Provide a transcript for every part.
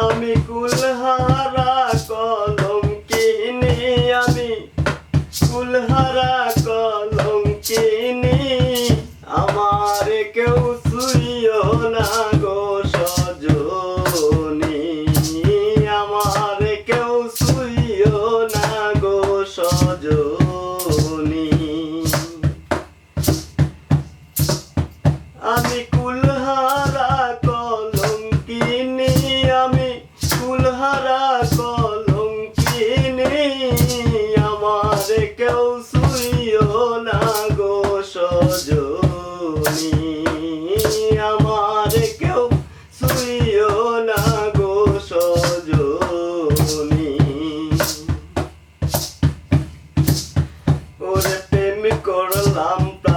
আমি কুলহারা কলম কিনি আমি। কুলহারা কলম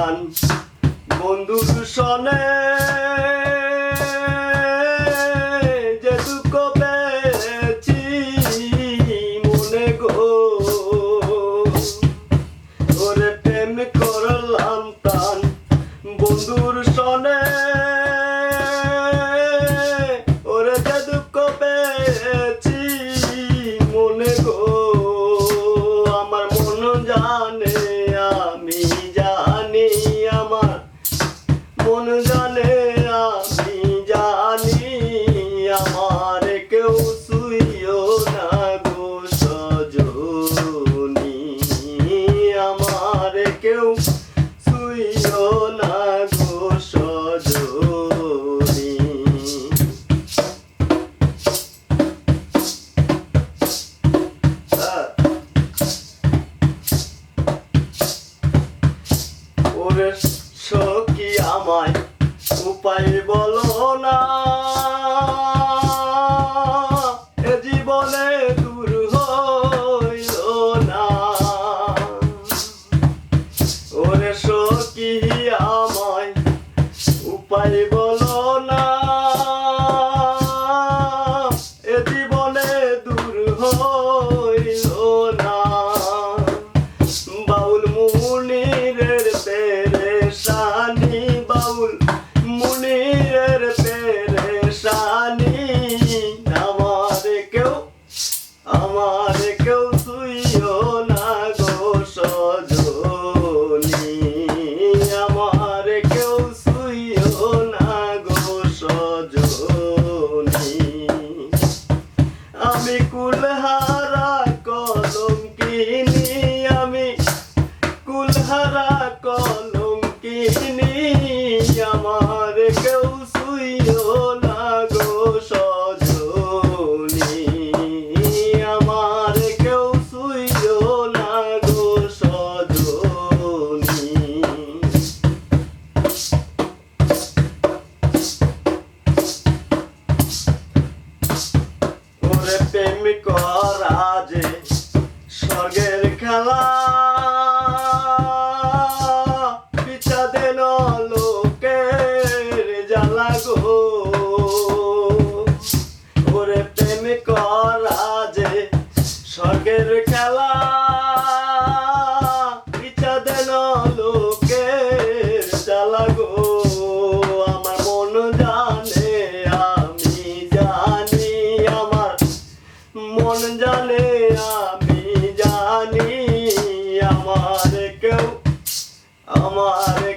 প্রাণ সনে মন জানে আমি জানি? আমার কেউ শুইও না গো সজনি। আমার কেউ শুইও না গো সজনি। ওরে সখী আমায় উপায় বলো না। এ জীবনে দূর হইল না। ওরে সখী, আমায় উপায় বলো না। এ জীবনে দূর হইল সজনি আমি কুলহারা কলম কিনি আমি কুলহারা কলম কিনি মন জানে আমি জানি মন আমি জানি আমার কেউ আমার